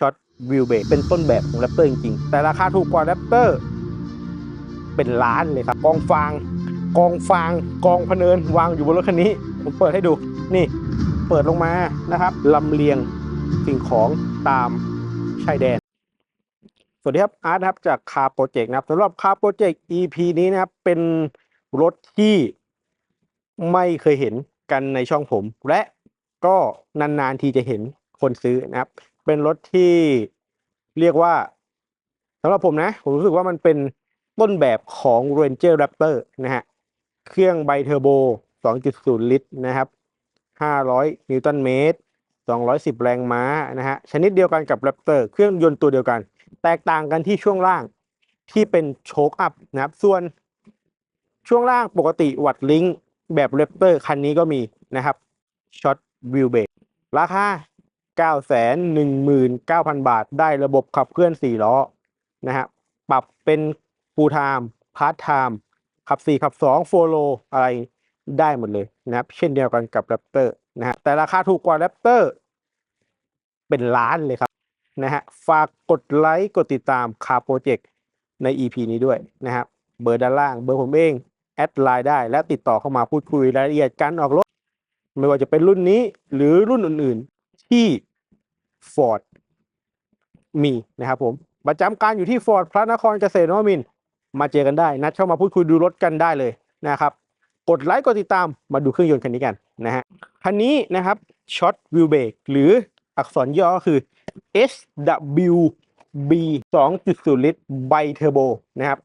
ช็อตวิวเบรเป็นต้นแบบของแรปเตอร์จริงๆ แต่ราคาถูกกว่าแรปเตอร์เป็นล้านเลยครับ กองฟาง กองฟาง กองพเนินวางอยู่บนรถคันนี้ ผมเปิดให้ดู นี่ เปิดลงมานะครับลำเลียงสิ่งของตามชายแดน สวัสดีครับ อาร์ตครับ จากคาโปรเจกต์นะครับสำหรับคาโปรเจกต์ EP นี้นะครับ เป็นรถที่ไม่เคยเห็นกันในช่องผม และก็นานๆทีจะเห็นคนซื้อนะครับ เป็นรถที่เรียกว่าสำหรับผมนะ ผมรู้สึกว่ามันเป็นต้นแบบของ Ranger Raptor นะฮะ เครื่องไบเทอร์โบ 2.0 ลิตรนะครับ 500 นิวตันเมตร 210 แรงม้านะฮะ ชนิดเดียวกันกับ Raptor เครื่องยนต์ตัวเดียวกัน แตกต่างกันที่ช่วงล่างที่เป็นโชคอัพนะครับ ส่วนช่วงล่างปกติวัดลิงแบบ Raptor คันนี้ก็มีนะครับช็อตวิวเบรกราคา 919,000 บาท ได้ระบบขับเคลื่อน 4 ล้อนะฮะปรับเป็น full time part time ขับ 4 ขับ 2 โฟโลอะไรได้หมดเลยนะครับ เช่นเดียวกันกับ Raptor นะฮะแต่ราคาถูกกว่า Raptor เป็นล้านเลยครับนะฮะฝากกดไลค์ กดติดตามคาโปรเจกต์ใน EP นี้ด้วยนะครับเบอร์ด้านล่าง เบอร์ผมเอง แอดไลน์ได้และติดต่อเข้ามาพูดคุยรายละเอียดการออกรถ ไม่ว่าจะเป็นรุ่นนี้หรือรุ่นอื่น ๆ ที่ Ford มีนะครับผมประจำการอยู่ที่ Ford พระนครเกษตรนวมินทร์มาเจอกันได้ นัดเข้ามาพูดคุยดูรถกันได้เลยนะครับกดไลค์กดติดตามมาดูเครื่องยนต์คันนี้กันนะฮะคันนี้นะครับช็อตวิวเบรกหรืออักษรย่อก็คือ SWB 2.0 ลิตรไบเทอร์โบนะครับ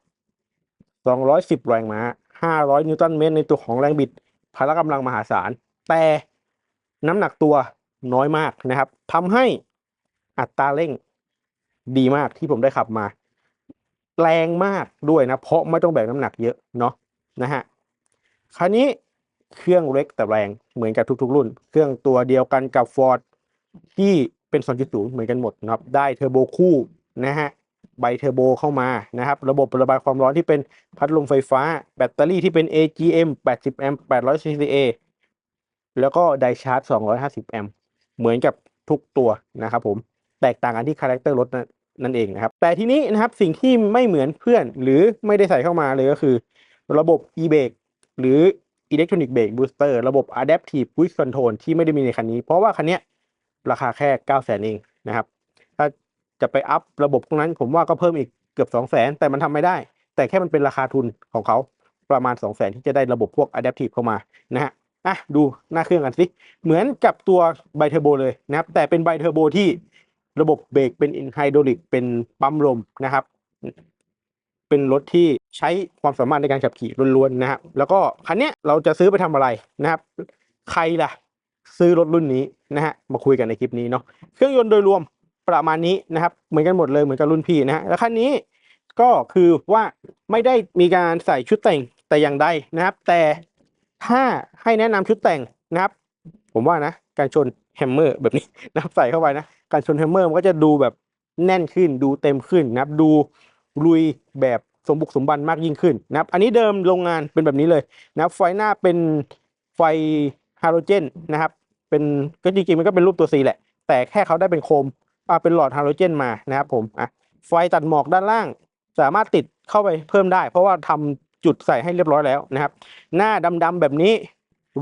210 แรงม้า 500 นิวตันเมตรในตัวของแรงบิดพละกำลังมหาศาล แต่น้ำหนักตัว น้อยมากนะครับทำให้อัตราเร่งดีมากที่ผมได้ขับมา แรงมากด้วยนะ เพราะไม่ต้องแบกน้ำหนักเยอะเนาะนะฮะคันนี้เครื่องเล็กแต่แรงเหมือนกับทุกๆ รุ่น เครื่องตัวเดียวกันกับ Ford ที่เป็น 2.0 เหมือนกันหมดนะครับ ได้เทอร์โบคู่นะฮะไบเทอร์โบเข้ามานะครับ ระบบระบายความร้อนที่เป็นพัดลมไฟฟ้า แบตเตอรี่ที่เป็น AGM 80 แอมป์800 CCA แล้วก็ไดชาร์จ 250 แอมป์ เหมือนกับทุกตัวนะครับผมแตกต่างกันที่คาแรคเตอร์รถนั่นนั่นเองนะครับ แต่ทีนี้นะครับสิ่งที่ไม่เหมือนเพื่อนหรือไม่ได้ใส่เข้ามาเลยก็คือ ระบบ e-brake หรือ electronic brake booster ระบบ adaptive cruise control ที่ไม่ได้มีในคันนี้ เพราะว่าคันนี้ราคาแค่9 0 0 0 0 0เองนะครับ ถ้าจะไปอัพระบบพวกนั้นผมว่าก็เพิ่มอีกเกือบ2 0 0 0 0 0แต่มันทำไม่ได้ แต่แค่มันเป็นราคาทุนของเขาประมาณ 2 0 0 0 0 0ที่จะได้ระบบพวก adaptive เข้ามานะฮะ อะดูหน้าเครื่องกันสิเหมือนกับตัวไบเทอร์โบเลยนะครับ แต่เป็นไบเทอร์โบที่ระบบเบรกเป็นอินไฮดรอลิกเป็นปั๊มลมนะครับ เป็นรถที่ใช้ความสามารถในการขับขี่ล้วนๆนะครับ แล้วก็คันเนี้ยเราจะซื้อไปทำอะไรนะครับ ใครล่ะ ซื้อรถรุ่นนี้นะฮะมาคุยกันในคลิปนี้เนาะเครื่องยนต์โดยรวมประมาณนี้นะครับ เหมือนกันหมดเลยเหมือนกับรุ่นพี่นะฮะแล้วคันนี้ก็คือว่าไม่ได้มีการใส่ชุดแต่งแต่อย่างใดนะครับ แต่ ถ้าให้แนะนำชุดแต่งนะครับ ผมว่านะ การชนแฮมเมอร์แบบนี้นะครับใส่เข้าไปนะ การชนแฮมเมอร์มันก็จะดูแบบแน่นขึ้น ดูเต็มขึ้นนะครับ ดูลุยแบบสมบุกสมบันมากยิ่งขึ้นนะครับ อันนี้เดิมโรงงานเป็นแบบนี้เลยนะครับ ไฟหน้าเป็นไฟฮาโลเจนนะครับ เป็นก็จริงๆมันก็เป็นรูปตัว C แหละ แต่แค่เขาได้เป็นโคมอ่าเป็นหลอดฮาโลเจนมานะครับผมอะไฟตัดหมอกด้านล่าง สามารถติดเข้าไปเพิ่มได้ เพราะว่าทำ จุดใส่ให้เรียบร้อยแล้วนะครับ หน้าดำๆแบบนี้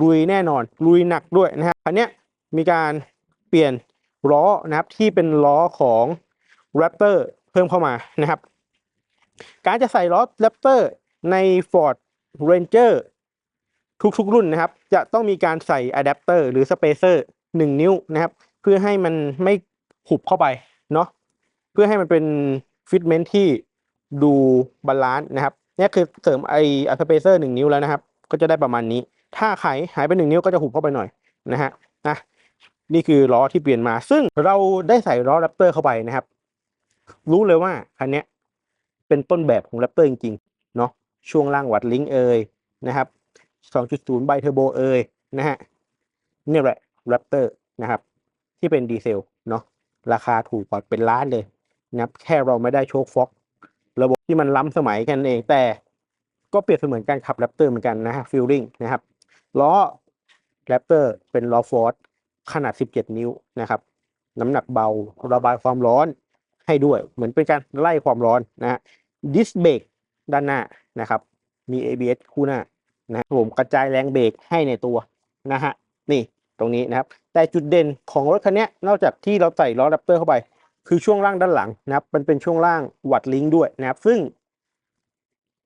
ลุยแน่นอนลุยหนักด้วยนะครับอันเนี้ยมีการเปลี่ยนล้อนะครับที่เป็นล้อของ Raptor เพิ่มเข้ามานะครับ การจะใส่ล้อ Raptor ใน Ford Ranger ทุกๆ รุ่นนะครับ จะต้องมีการใส่อะแดปเตอร์หรือสเปเซอร์หนึ่งนิ้วนะครับ เพื่อให้มันไม่หุบเข้าไปเนาะเพื่อให้มันเป็นฟิตเมนที่ดูบาลานซ์นะครับ เนี่ยคือเสริมไออะสเปเซอร์หนึ่งนิ้วแล้วนะครับ ก็จะได้ประมาณนี้ ถ้าไขหายไปหนึ่งนิ้วก็จะหุบเข้าไปหน่อยนะฮะนะนี่คือล้อที่เปลี่ยนมา ซึ่งเราได้ใส่ล้อแรปเตอร์เข้าไปนะครับ รู้เลยว่าคันนี้เป็นต้นแบบของแรปเตอร์จริงๆเนาะช่วงล่างวัดลิงก์เอยนะครับ 2.0 ไบเทอร์โบเอยนะฮะเนี่ยแหละแรปเตอร์นะครับ ที่เป็นดีเซลเนาะราคาถูกกว่าเป็นล้านเลยนะครับแค่เราไม่ได้โชคฟ็อก ระบบที่มันล้ำสมัยกันเองแต่ก็เปรียบเสมือนการขับแรปเตอร์เหมือนกันนะฮะฟิลลิ่งนะครับล้อแรปเตอร์เป็นล้อฟอร์ดขนาด 17 นิ้วนะครับ น้ำหนักเบาระบายความร้อนให้ด้วย เหมือนเป็นการไล่ความร้อนนะฮะดิสเบรกด้านหน้านะครับ มี ABS คู่หน้านะผมกระจายแรงเบรกให้ในตัวนะฮะนี่ตรงนี้นะครับ แต่จุดเด่นของรถคันนี้นอกจากที่เราใส่ล้อแรปเตอร์เข้าไป คือช่วงล่างด้านหลังนะครับ มันเป็นช่วงล่างวัดลิงก์ด้วยนะครับ ซึ่ง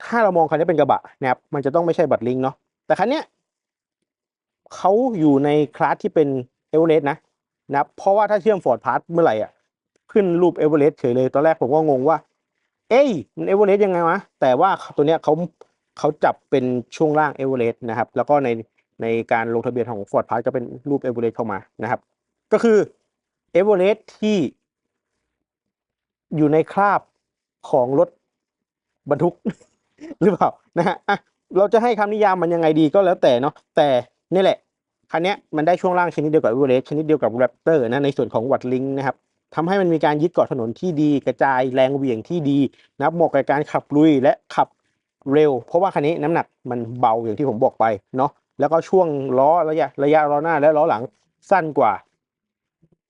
ถ้าเรามองคันนี้เป็นกระบะนะครับ มันจะต้องไม่ใช่บัตลิงก์เนาะ แต่คันเนี้ยเขาอยู่ในคลาสที่เป็นเอเวอเรสต์นะนะครับ เพราะว่าถ้าเชื่อมฟอร์ดพาร์ทเมื่อไหร่อะ ขึ้นรูปเอเวอเรสต์เฉยเลย ตอนแรกผมก็งงว่า เอ้ย มันเอเวอเรสต์ยังไงวะ แต่ว่าตัวเนี้ยเขาเขาจับเป็นช่วงล่างเอเวอเรสต์นะครับ แล้วก็ในในการลงทะเบียนของฟอร์ดพาร์ทก็เป็นรูปเอเวอเรสต์เข้ามานะครับ ก็คือเอเวอเรสต์ที่ อยู่ในคราบของรถบรรทุก หรือเปล่านะฮะอะเราจะให้คำนิยามมันยังไงดีก็แล้วแต่เนาะแต่นี่แหละคันนี้มันได้ช่วงล่างชนิดเดียวกับ e v e r e s t ชนิดเดียวกับ Raptor นะในส่วนของวัดลิงนะครับทำให้มันมีการยึดเกาะถนนที่ดีกระจายแรงเหวี่ยงที่ดีนับเหมาะกับการขับลุยและขับเร็ว เพราะว่าคันนี้น้ำหนักมันเบาอย่างที่ผมบอกไปเนาะแล้วก็ช่วงล้อระยะระยะล้อหน้าและล้อหลังสั้นกว่า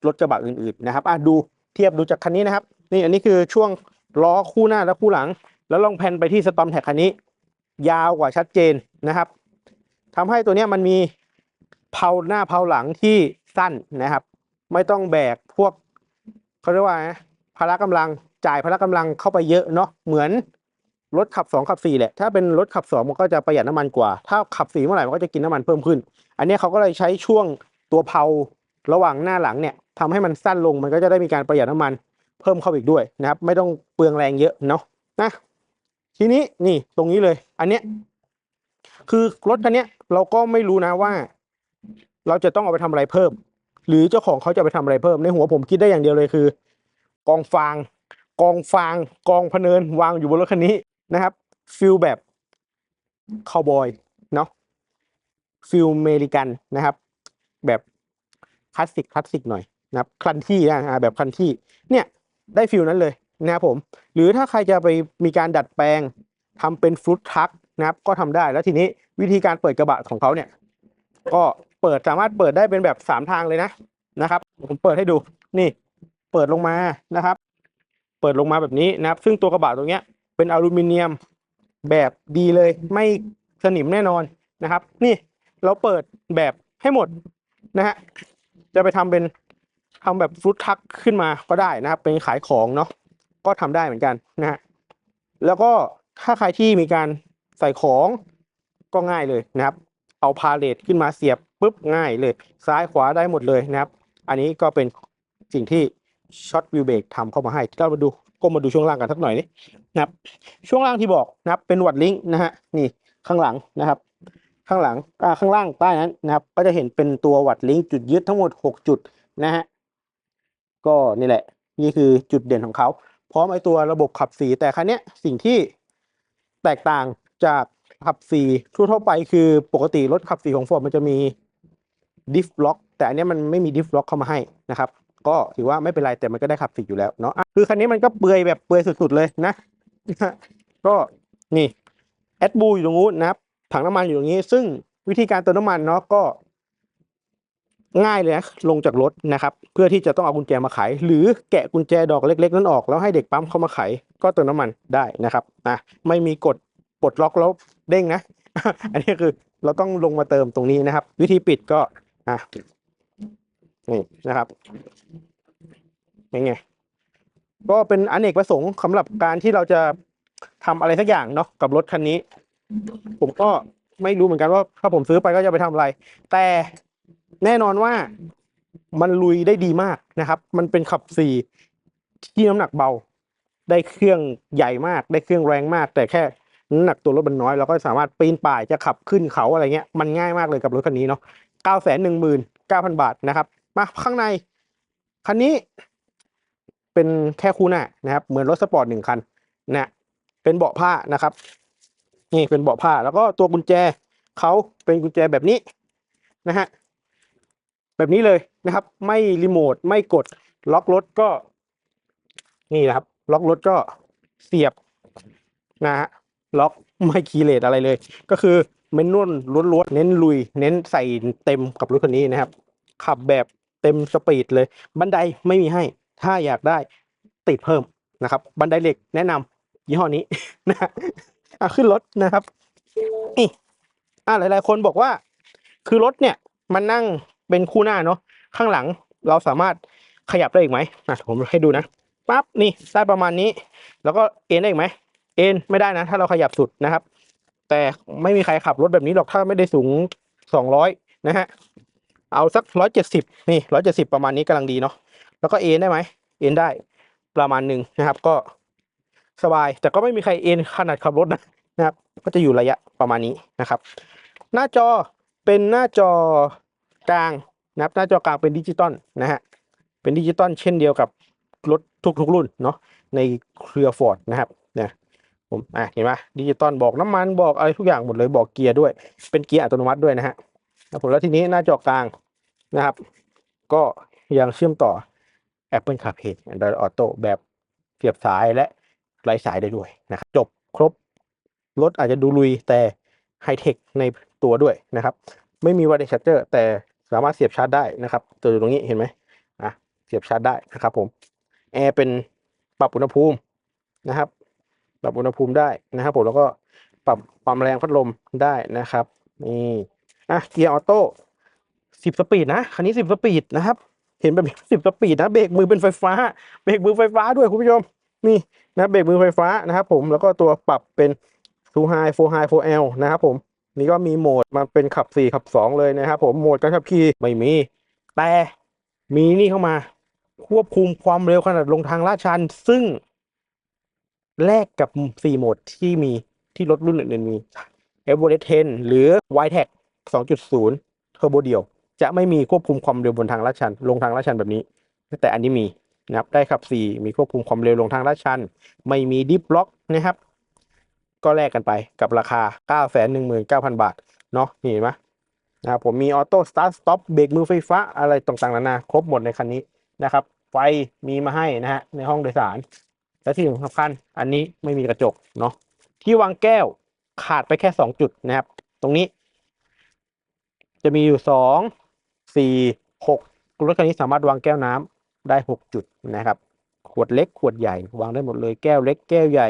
รถกระบะอื่นๆนะครับอะดูเทียบดูจากคันนี้นะครับ นี่อันนี้คือช่วงล้อคู่หน้าและคู่หลัง แล้วลองแพนไปที่สตอมแท็กคันนี้ ยาวกว่าชัดเจนนะครับทำให้ตัวเนี้ยมันมีเพาหน้าเพาหลังที่สั้นนะครับ ไม่ต้องแบกพวกเขาเรียกว่าไงพละกำลังจ่ายพละกำลังเข้าไปเยอะเนาะเหมือนรถขับสองขับสี่แหละ ถ้าเป็นรถขับสองมันก็จะประหยัดน้ำมันกว่า ถ้าขับสี่เมื่อไหร่มันก็จะกินน้ำมันเพิ่มขึ้น อันนี้เขาก็เลยใช้ช่วงตัวเพาระหว่างหน้าหลังเนี่ยทำให้มันสั้นลงมันก็จะได้มีการประหยัดน้ำมัน เพิ่มเข้าไปอีกด้วยนะครับ ไม่ต้องเปลืองแรงเยอะเนาะนะทีนี้นี่ตรงนี้เลย อันเนี้ยคือรถคันเนี้ยเราก็ไม่รู้นะว่า เราจะต้องเอาไปทำอะไรเพิ่ม หรือเจ้าของเขาจะไปทำอะไรเพิ่มในหัวผมคิดได้อย่างเดียวเลยคือ กองฟาง กองฟาง กองพเนินวางอยู่บนรถคันนี้นะครับฟิลแบบคาวบอยเนาะฟิลเมริกันนะครับ แบบคลาสสิกคลาสสิกหน่อยนะครับคันที่นะแบบคันที่เนี่ย ได้ฟิลนั้นเลยนะครับผม หรือถ้าใครจะไปมีการดัดแปลงทำเป็นฟรุตทักนะครับก็ทำได้แล้วทีนี้วิธีการเปิดกระบะของเขาเนี่ย ก็เปิดสามารถเปิดได้เป็นแบบสามทางเลยนะนะครับ ผมเปิดให้ดูนี่เปิดลงมานะครับ เปิดลงมาแบบนี้นะครับ ซึ่งตัวกระบะตรงเนี้ยเป็นอลูมิเนียมแบบดีเลยไม่สนิมแน่นอนนะครับ นี่เราเปิดแบบให้หมดนะฮะจะไปทำเป็น ทำแบบฟรุตทักขึ้นมาก็ได้นะครับ เป็นขายของเนาะก็ทำได้เหมือนกันนะฮะแล้วก็ถ้าใครที่มีการใส่ของก็ง่ายเลยนะครับ เอาพาเลทขึ้นมาเสียบปุ๊บง่ายเลย ซ้ายขวาได้หมดเลยนะครับ อันนี้ก็เป็นสิ่งที่ช็อตวิวเบรกทำเข้ามาให้เรามาดูก้มมาดูช่วงล่างกันสักหน่อยนี่นะครับ ช่วงล่างที่บอกนะครับ เป็นวัดลิงก์นะฮะนี่ข้างหลังนะครับ ข้างหลังข้างล่างใต้นั้นนะครับ ก็จะเห็นเป็นตัววัดลิงก์จุดยึดทั้งหมดหกจุดนะฮะ ก็นี่แหละ นี่คือจุดเด่นของเขา พร้อมไอตัวระบบขับสีแต่ครั้นี้สิ่งที่แตกต่างจากขับสีทั่วๆไปคือปกติรถขับสีของ Ford มันจะมีดิฟล็อกแต่อันนี้มันไม่มีดิฟล็อกเข้ามาให้นะครับ ก็ถือว่าไม่เป็นไรแต่มันก็ได้ขับสีอยู่แล้วเนาะคือคันนี้มันก็เปลือยแบบเปลือยสุดๆเลยนะก็นี่แอดบูอยู่ตรงนู้นนะครับถังน้ำมันอยู่ตรงนี้ ซึ่งวิธีการเติมน้ำมันเนาะก็ ง่ายเลยนะลงจากรถนะครับ เพื่อที่จะต้องเอากุญแจมาไข หรือแกะกุญแจดอกเล็ก ๆ นั้นออกแล้วให้เด็กปั๊มเข้ามาไข ก็เติมน้ำมันได้นะครับนะไม่มีกดปลดล็อกแล้วเด้งนะ อันนี้คือเราต้องลงมาเติมตรงนี้นะครับ วิธีปิดก็อะนี่นะครับยังไงก็เป็นอนเนกประสงค์สำหรับการที่เราจะทำอะไรสักอย่างเนาะกับรถคันนี้ ผมก็ไม่รู้เหมือนกันว่าถ้าผมซื้อไปก็จะไปทำอะไร แต่ แน่นอนว่ามันลุยได้ดีมากนะครับ มันเป็นขับสี่ที่น้ำหนักเบา ได้เครื่องใหญ่มาก ได้เครื่องแรงมาก แต่แค่น้ำหนักตัวรถมันน้อยเราก็สามารถปีนป่ายจะขับขึ้นเขาอะไรเงี้ยมันง่ายมากเลยกับรถคันนี้เนาะเก้าแสนหนึ่งหมื่นเก้าพันบาทนะครับ มาข้างในคันนี้เป็นแค่คู่หน้านะครับ เหมือนรถสปอร์ตหนึ่งคันนะเป็นเบาะผ้านะครับ นี่เป็นเบาะผ้าแล้วก็ตัวกุญแจเขาเป็นกุญแจแบบนี้นะฮะ แบบนี้เลยนะครับ ไม่รีโมทไม่กดล็อกรถก็ นี่นะครับ ล็อกรถก็เสียบนะฮะล็อกไม่คีย์เลสอะไรเลย ก็คือเมนนวลล้วนๆเน้นลุย เน้นใส่เต็มกับรถคันนี้นะครับ ขับแบบเต็มสปีดเลย บันไดไม่มีให้ ถ้าอยากได้ติดเพิ่มนะครับ บันไดเหล็กแนะนำยี่ห้อนี้นะฮะอะขึ้นรถนะครับนี่อะหลายๆ คนบอกว่า คือรถเนี่ย มันนั่ง เป็นคู่หน้าเนาะข้างหลังเราสามารถขยับได้อีกไหมอะผมให้ดูนะปั๊บนี่ได้ประมาณนี้ แล้วก็เอ็นได้อีกไหมเอ็นไม่ได้นะ ถ้าเราขยับสุดนะครับ แต่ไม่มีใครขับรถแบบนี้หรอกถ้าไม่ได้สูงสองร้อยนะฮะเอาสักร้อยเจ็ดสิบนี่ร้อยเจ็ดสิบประมาณนี้กำลังดีเนาะแล้วก็เอ็นได้ไหมเอ็นได้ประมาณหนึ่งนะครับ ก็สบาย แต่ก็ไม่มีใครเอ็นขนาดขับรถนะนะครับ ก็จะอยู่ระยะประมาณนี้นะครับ หน้าจอเป็นหน้าจอ กลางนะครับหน้าจอกลางเป็นดิจิตอลนะฮะเป็นดิจิตอลเช่นเดียวกับรถทุกๆรุ่นเนาะในเครือฟอร์ดนะครับเนี่ยผมอะเห็นไหมดิจิตอลบอกน้ำมันบอกอะไรทุกอย่างหมดเลยบอกเกียร์ด้วย เป็นเกียร์อัตโนมัติด้วยนะฮะครับผมแล้วทีนี้หน้าจอกลางนะครับ ก็ยังเชื่อมต่อ Apple CarPlay Android Auto แบบเสียบสายและไร้สายได้ด้วยนะครับจบครบรถอาจจะดูลุยแต่ไฮเทคในตัวด้วยนะครับ ไม่มีว i ด e ชาร์เจอร์แต่ สามารถเสียบชาร์จได้นะครับ ตัวอยู่ตรงนี้เห็นไหมอะเสียบชาร์จได้นะครับ ผมแอร์เป็นปรับอุณหภูมินะครับ ปรับอุณหภูมิได้นะครับ ผมแล้วก็ปรับความแรงพัดลมได้นะครับนี่อะเกียร์ออโต้สิบสปีดนะคันนี้สิบสปีดนะครับ เห็นแบบนี้สิบสปีดนะเบรกมือเป็นไฟฟ้าเบรกมือไฟฟ้าด้วยคุณผู้ชมนี่นะเบรกมือไฟฟ้านะครับ ผมแล้วก็ตัวปรับเป็น2 high 4 high 4 L นะครับผม นี่ก็มีโหมดมาเป็นขับ4ขับ 2 เลยนะครับผมโหมดการขับขี่ไม่มี แต่มีนี่เข้ามา ควบคุมความเร็วขนาดลงทางลาดชัน ซึ่งแลกกับ 4 โหมดที่มีที่รถรุ่นอื่นๆมี e v o l u t 10 หรือ y t e c 2.0 เทอร์โบเดียว จะไม่มีควบคุมความเร็วบนทางลาดชัน ลงทางลาดชันแบบนี้ แต่อันนี้มีนะครับได้ขับ 4 มีควบคุมความเร็วลงทางลาดชัน ไม่มีดิฟล็อกนะครับ ก็แลกกันไปกับราคา 919,000 บาท เนาะนี่เห็นไหมนะครับผมมีออโต้สตาร์ทสต็อปเบรกมือไฟฟ้าอะไรต่างๆนานาครบหมดในคันนี้นะครับ ไฟมีมาให้นะฮะในห้องโดยสาร และที่สำคัญอันนี้ไม่มีกระจกเนาะที่วางแก้วขาดไปแค่ 2 จุดนะครับ ตรงนี้ จะมีอยู่สองสี่หกรถคันนี้สามารถวางแก้วน้ำได้ 6 จุดนะครับ ขวดเล็กขวดใหญ่วางได้หมดเลยแก้วเล็กแก้วใหญ่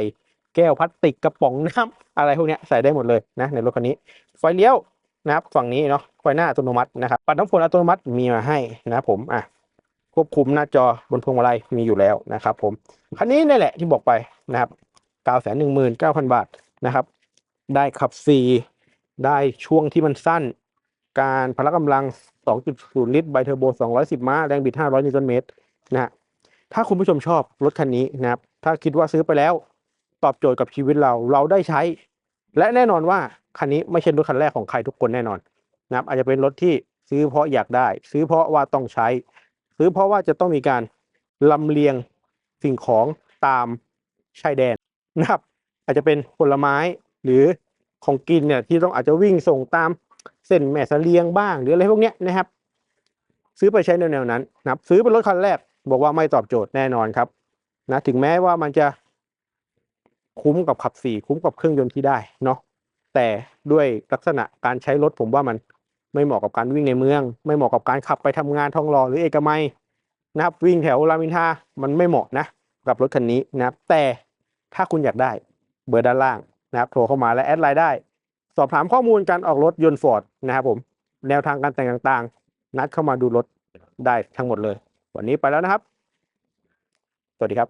แก้วพลาสติกกระป๋องน้ำอะไรพวกนี้ใส่ได้หมดเลยนะในรถคันนี้ ไฟเลี้ยวนะครับฝั่งนี้เนาะไฟหน้าอัตโนมัตินะครับปัดน้ำฝนอัตโนมัติมีมาให้นะผมอะควบคุมหน้าจอบนพวงมาลัยมีอยู่แล้วนะครับผมคันนี้นี่แหละที่บอกไปนะครับ9 1 9 0 0 0 บาทนะครับ ได้ขับ4ได้ช่วงที่มันสั้น การพละกำลัง 2.0 ลิตรไบเทอร์โบ 210 ม้า แรงบิด 500 นิวตันเมตรนะฮะถ้าคุณผู้ชมชอบรถคันนี้นะครับ ถ้าคิดว่าซื้อไปแล้ว ตอบโจทย์กับชีวิตเราเราได้ใช้ และแน่นอนว่าคันนี้ไม่ใช่รถคันแรกของใครทุกคนแน่นอนนะครับอาจจะเป็นรถที่ซื้อเพราะอยากได้ ซื้อเพราะว่าต้องใช้ ซื้อเพราะว่าจะต้องมีการลำเลียงสิ่งของตามชายแดนนะครับ อาจจะเป็นผลไม้หรือของกินเนี่ยที่ต้องอาจจะวิ่งส่งตามเส้นแม่เลียงบ้างหรืออะไรพวกเนี้ยนะครับ ซื้อไปใช้แนวๆนั้นนะครับ ซื้อเป็นรถคันแรกบอกว่าไม่ตอบโจทย์แน่นอนครับนะถึงแม้ว่ามันจะ คุ้มกับขับสี่คุ้มกับเครื่องยนต์ที่ได้เนาะแต่ด้วยลักษณะการใช้รถผมว่ามันไม่เหมาะกับการวิ่งในเมือง ไม่เหมาะกับการขับไปทำงานท่องหล่อหรือเอกมัยนะครับวิ่งแถวรามอินทามันไม่เหมาะนะกับรถคันนี้นะครับแต่ถ้าคุณอยากได้เบอร์ด้านล่างนะครับโทรเข้ามาและแอดไลน์ได้ สอบถามข้อมูลการออกรถยนต์ฟอร์ดนะครับผมแนวทางการแต่งต่างๆ นัดเข้ามาดูรถได้ทั้งหมดเลย วันนี้ไปแล้วนะครับ สวัสดีครับ